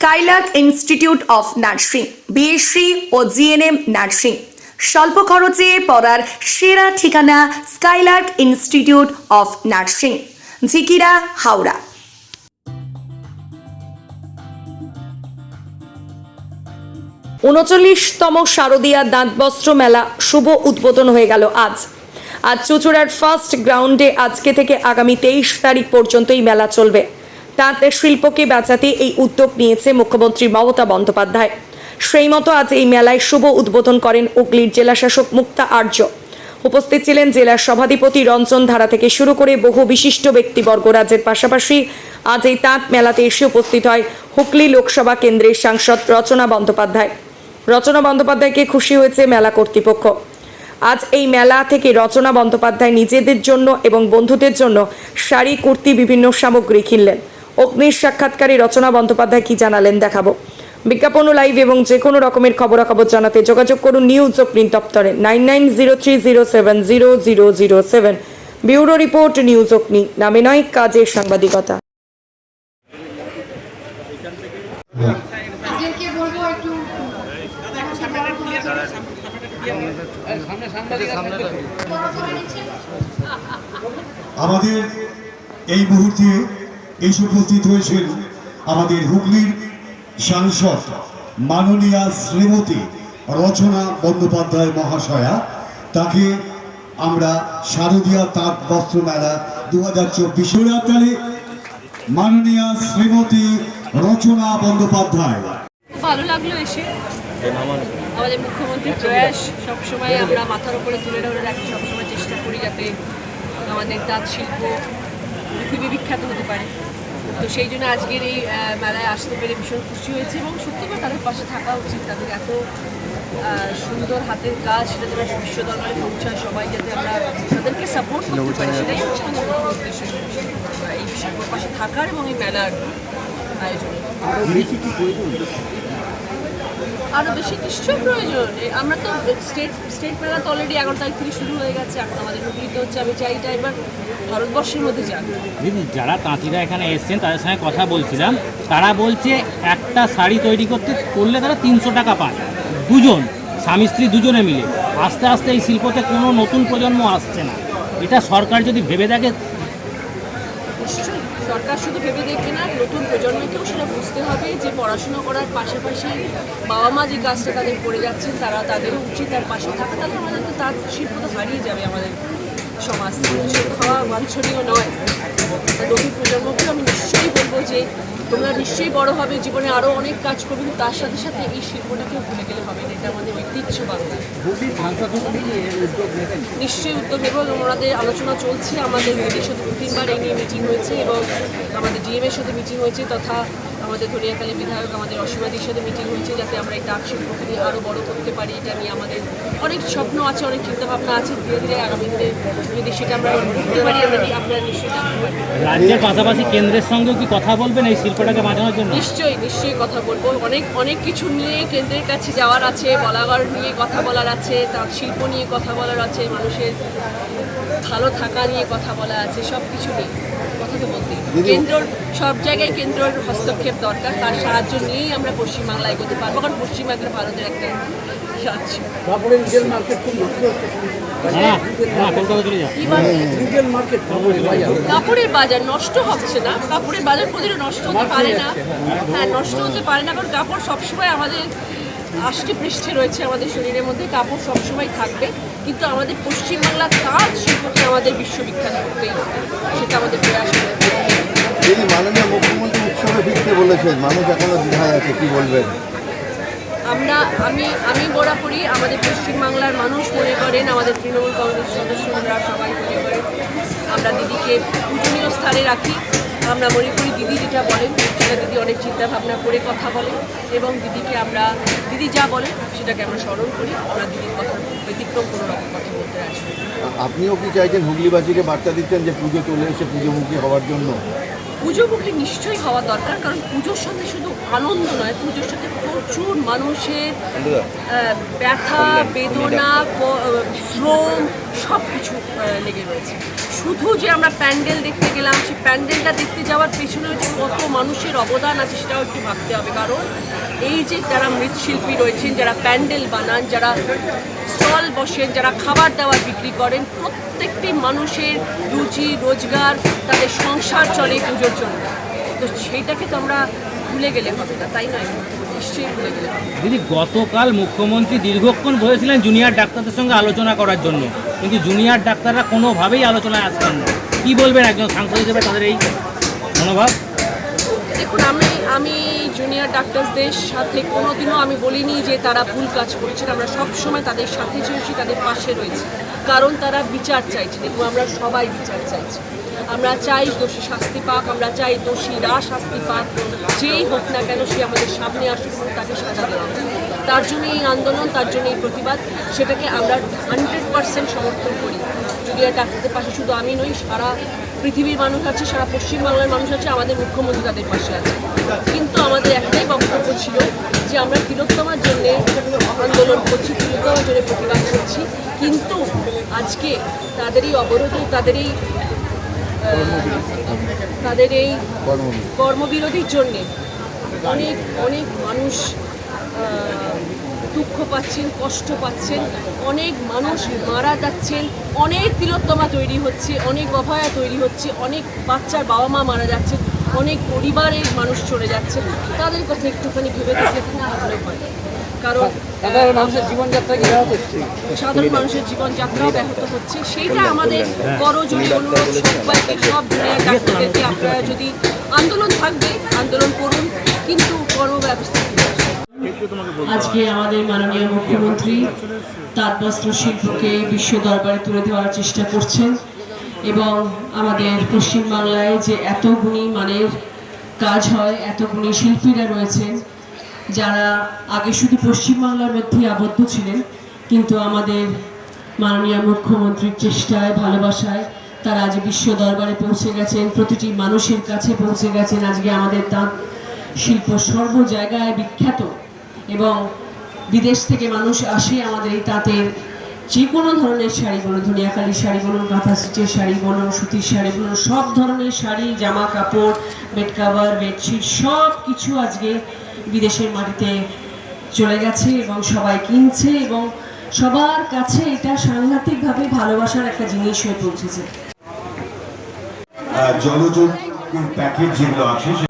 Skylark institute of nursing BSc O GNM nursing স্বল্প খরচে পড়ার সেরা ঠিকানা skylark institute of nursing Jhikira, Howrah. উনচল্লিশতম শারদীয়া দাঁতবস্ত্র মেলা শুভ উদ্বোধন হয়ে গেল আজ। আজ চুচুড়ার ফার্স্ট গ্রাউন্ডে আজকে থেকে আগামী তেইশ তারিখ পর্যন্ত এই মেলা চলবে। তাঁত শিল্পকে বাঁচাতে এই উদ্যোগ নিয়েছে মুখ্যমন্ত্রী মমতা বন্দ্যোপাধ্যায়। সেই মতো আজ এই মেলায় শুভ উদ্বোধন করেন হুগলির জেলাশাসক মুক্তা আর্য। উপস্থিত ছিলেন জেলার সভাধিপতি রঞ্জন ধারা থেকে শুরু করে বহু বিশিষ্ট ব্যক্তিবর্গ রাজ্যের পাশাপাশি আজ এই তাঁত মেলাতে এসে উপস্থিত হয় হুগলি লোকসভা কেন্দ্রের সাংসদ রচনা বন্দ্যোপাধ্যায়। রচনা বন্দ্যোপাধ্যায়কে খুশি হয়েছে মেলা কর্তৃপক্ষ। আজ এই মেলা থেকে রচনা বন্দ্যোপাধ্যায় নিজেদের জন্য এবং বন্ধুদের জন্য শাড়ি, কুর্তি, বিভিন্ন সামগ্রী কিনলেন। অগ্নির সাক্ষাৎকারী রচনা বন্দ্যোপাধ্যায় কি জানালেন দেখাবো বিজ্ঞাপন লাইভ এবং যে কোনো রকমের খবরাখবর জানাতে যোগাযোগ করুন নিউজ ও প্রিন্ট দপ্তরে nine nine zero three zero seven zero zero zero seven bureau report news Agni নামে নয় কাজের সাংবাদিকতা আমাদের এই মুহূর্তে এসে উপস্থিত হয়েছেন আমাদের হুগলির সাংসদ মাননীয়া শ্রীমতী রচনা বন্দ্যোপাধ্যায় মহাশয়া, তাকে আমরা শারদীয়া তাঁত বস্ত্র মেলা দু হাজার চব্বিশ মাননীয়া শ্রীমতী রচনা বন্দ্যোপাধ্যায়। ভালো লাগল এসে। আমাদের মুখ্যমন্ত্রীর প্রয়াস, সবসময় আমরা মাথার উপরে তুলে ধরে রাখি, সবসময় চেষ্টা করি যাতে আমাদের তাঁত শিল্প পৃথিবী বিখ্যাত হতে পারে। তো সেই জন্য আজকের এই মেলায় আসতে পেরে ভীষণ খুশি হয়েছে এবং সত্যি করে তাদের পাশে থাকা উচিত। তাদের এত সুন্দর হাতের কাজ, সেটা যেন বিশ্ব দরবারে পৌঁছায় সবাই, যাতে আমরা তাদেরকে সাপোর্ট করতে পারি, সেটাই হচ্ছে আমাদের উদ্দেশ্য। এই শিল্পর পাশে থাকার এবং এই মেলার আয়োজন। আরও বেশি নিশ্চয়ই প্রয়োজন। আমরা তো স্টেট স্টেট মেলা তো অলরেডি এগারো তারিখ থেকে শুরু হয়ে গেছে, এখন আমাদের হুগলিতে হচ্ছে, আমি চাই এটা এবার ভারতবর্ষের মধ্যে যাক। দিদি, যারা তাঁতিরা এখানে এসছেন, তাদের সঙ্গে কথা বলছিলাম, তারা বলছে একটা শাড়ি তৈরি করতে, করলে তারা তিনশো টাকা পায়। দুজন, স্বামী স্ত্রী দুজনে মিলে। আস্তে আস্তে এই শিল্পতে কোনো নতুন প্রজন্ম আসছে না। এটা সরকার যদি ভেবে দেখে নিশ্চয়ই সরকার শুধু ভেবে দেখবে না, নতুন প্রজন্মকেও সেটা বুঝতে হবে যে পড়াশোনা করার পাশাপাশি বাবা মা যে কাজটা তাদের করে যাচ্ছেন, তারা তাদের উচিত তার পাশে থাকা। তাহলে আমাদের তো তার শিল্প তো হারিয়ে যাবে আমাদের সমাজ। খাওয়া বাঞ্ছনীয় নয়। নতুন প্রজন্মকেও আমি নিশ্চয়ই বলব যে তোমরা নিশ্চয়ই বড় হবে জীবনে আরও অনেক কাজ করবে কিন্তু তার সাথে সাথে এই শিল্পটাকেও ভুলে গেলে হবে না এটা আমাদের ঐতিহ্য বাংলা নিশ্চয়ই উদ্যোগ এবং ওনাদের আলোচনা চলছে আমাদের মোদীর সাথে দু তিনবার এই নিয়ে মিটিং হয়েছে এবং আমাদের ডিএমের সাথে মিটিং হয়েছে তথা আমাদের ধরিয়াকালী বিধায়ক আমাদের অসীমাদির সাথে মিটিং হয়েছে যাতে আমরা এই তাঁত শিল্পকে আরও বড় করতে পারি। এটা নিয়ে আমাদের অনেক স্বপ্ন আছে অনেক চিন্তাভাবনা আছে। ধীরে ধীরে আগামী দিনে যদি সেটা আমরা করতে পারি আমরা আপনারা নিশ্চয়ই রাজ্যের পাশাপাশি কেন্দ্রের সঙ্গেও কি কথা বলবেন এই শিল্পটাকে বাঁচানোর জন্য? নিশ্চয়ই নিশ্চয়ই কথা বলব। অনেক অনেক কিছু নিয়ে কেন্দ্রের কাছে যাওয়ার আছে বলাগড় নিয়ে কথা বলার আছে তার শিল্প নিয়ে কথা বলার আছে মানুষের ভালো থাকা নিয়ে কথা বলা আছে সব কিছু নিয়ে। কথা তো বলতেই। কেন্দ্রর সব জায়গায় কেন্দ্রর হস্তক্ষেপ দরকার তার সাহায্য নিয়েই আমরা পশ্চিমবাংলায় এগোতে পারব কারণ পশ্চিমবাংলা ভারতের একটা রাজ্য কাপড়ের রিটেল মার্কেট খুব নষ্ট হচ্ছে না না কলকাতা চলে যা কি বলে? রিটেল মার্কেট কাপড়ের বাজার। কাপড়ের বাজার নষ্ট হচ্ছে না কাপড়ের বাজার প্রতিদিন নষ্ট হতে পারে না। হ্যাঁ। নষ্ট হতে পারে না কারণ কাপড় সবসময় আমাদের আষ্টে পৃষ্ঠে রয়েছে আমাদের শরীরের মধ্যে কাপড় সবসময় থাকবে কিন্তু আমাদের পশ্চিমবাংলার তাঁত শিল্পকে আমাদের বিশ্ববিখ্যাত করতেই সেটা আমাদের প্রয়াস। এই মাননীয় মুখ্যমন্ত্রী উৎসবে ফিরতে বলেছেন মানুষ এখনও দ্বিধায় আছে কি বলবেন? আমরা আমি আমি বরাবরই আমাদের পশ্চিমবাংলার মানুষ মনে করেন আমাদের তৃণমূল কংগ্রেস সদস্যরা সবাই মনে করেন আমরা দিদিকে পূজনীয় স্থানে রাখি। আমরা মনে করি দিদি যেটা বলেন সেটা দিদি অনেক চিন্তা ভাবনা করে কথা বলেন এবং দিদিকে আমরা দিদি যা বলেন সেটাকে আমরা স্মরণ করি। আমরা দিদির কথা ব্যতিক্রম কোনো রকম কথা বলতে নই। আপনিও কি চাইছেন হুগলিবাসীকে বার্তা দিচ্ছেন যে পুজো চলে এসে পুজোমুখী হওয়ার জন্য? পুজোমুখী নিশ্চয়ই হওয়া দরকার কারণ পুজোর সাথে শুধু আনন্দ নয় পুজোর সাথে প্রচুর মানুষের ব্যথা বেদনা শ্রম সব কিছু লেগে রয়েছে। শুধু যে আমরা প্যান্ডেল দেখতে গেলাম সেই প্যান্ডেলটা দেখতে যাওয়ার পেছনে যে কত মানুষের অবদান আছে সেটাও একটু ভাবতে হবে। কারণ এই যে যারা মৃৎশিল্পী রয়েছেন যারা প্যান্ডেল বানান যারা স্টল বসেন যারা খাবার দাবার বিক্রি করেন প্রত্যেকটি মানুষের রুচি রোজগার, তাদের সংসার চলে পুজোর জন্য। তো সেইটাকে তো আমরা ভুলে গেলে হবে না, তাই নয়? ভুলে গেলে দিদি, গতকাল মুখ্যমন্ত্রী দীর্ঘক্ষণ বলেছিলেন জুনিয়র ডাক্তারদের সঙ্গে আলোচনা করার জন্য। কিন্তু জুনিয়র ডাক্তাররা কোনোভাবেই আলোচনায় আসছেন না। কী বলবেন একজন সাংসদ হিসেবে তাদের এই মনোভাব? দেখুন, আমি আমি জুনিয়র ডাক্তারসদের সাথে কোনোদিনও আমি বলিনি যে তারা ভুল কাজ করেছেন আমরা সব সময় তাদের সাথে চলছি, তাদের পাশে রয়েছি। কারণ তারা বিচার চাইছে। দেখুন, আমরা সবাই বিচার চাইছি। আমরা চাই দোষী শাস্তি পাক, আমরা চাই দোষীরা শাস্তি পাক। যেই হোক না কেন সে আমাদের সামনে আসুক এবং তাকে সাজা দেওয়া তার জন্য এই আন্দোলন, তার জন্য এই প্রতিবাদ। সেটাকে আমরা হান্ড্রেড পার্সেন্ট সমর্থন করি। জুনিয়র ডাক্তারদের পাশে শুধু আমি নই, সারা পৃথিবীর মানুষ আছে সারা পশ্চিমবাংলার মানুষ আছে আমাদের মুখ্যমন্ত্রী তাদের পাশে আছে। কিন্তু আমাদের একটাই বক্তব্য ছিল যে আমরা তিলোত্তমার জন্য আন্দোলন করছি তিলোত্তমার জন্য প্রতিবাদ করছি। কিন্তু আজকে তাদের এই অবরোধ তাদের এই তাদের এই কর্মবিরতির জন্যে অনেক অনেক মানুষ দুঃখ পাচ্ছেন কষ্ট পাচ্ছেন। অনেক মানুষ মারা যাচ্ছেন। অনেক তিলোত্তমা তৈরি হচ্ছে অনেক অভয়া তৈরি হচ্ছে অনেক বাচ্চার বাবা মা মারা যাচ্ছেন অনেক পরিবারের মানুষ চলে যাচ্ছে তাদের কথা একটুখানি ভেবে দেখলে খুব ভালো হয়। কারণ সাধারণ মানুষের জীবনযাত্রা ব্যাহত হচ্ছে? সাধারণ মানুষের জীবনযাত্রাও ব্যাহত হচ্ছে। সেইটা আমাদের করজোড়ে অনুরোধ সবাইকে সব জুনিয়র ডাক্তারদেরকে আপনারা যদি আন্দোলন থাকবে আন্দোলন করুন কিন্তু কর্মব্যবস্থা। আজকে আমাদের মাননীয় মুখ্যমন্ত্রী তাঁতবস্ত্র শিল্পকে বিশ্ব দরবারে তুলে ধরার চেষ্টা করছেন এবং আমাদের পশ্চিমবাংলায় যে এত গুণী মানের কাজ হয় এত গুণী শিল্পীরা রয়েছেন যারা আগে শুধু পশ্চিমবাংলার মধ্যেই আবদ্ধ ছিলেন কিন্তু আমাদের মাননীয় মুখ্যমন্ত্রীর চেষ্টায় ভালোবাসায় তারা আজ বিশ্ব দরবারে পৌঁছে গেছেন প্রতিটি মানুষের কাছে পৌঁছে গেছেন। আজকে আমাদের তাঁত শিল্প সর্ব জায়গায় বিখ্যাত। এবং বিদেশ থেকে মানুষ আসে আমাদের এই তাঁতের যে কোনো ধরনের শাড়ি বলুন ধনিয়াখালির শাড়ি বলুন কাঁথা স্টিচের শাড়ি বলুন, সুতির শাড়ি বলুন, সব ধরনের শাড়ি, জামা কাপড়, বেড কাভার, বেডশিট, সব কিছু আজকে বিদেশের মাটিতে চলে গেছে এবং সবাই কিনছে এবং সবার কাছে এটা সাংঘাতিকভাবে ভালোবাসার একটা জিনিস হয়ে পৌঁছেছে। জলযোগ প্যাকেট যেগুলো আছে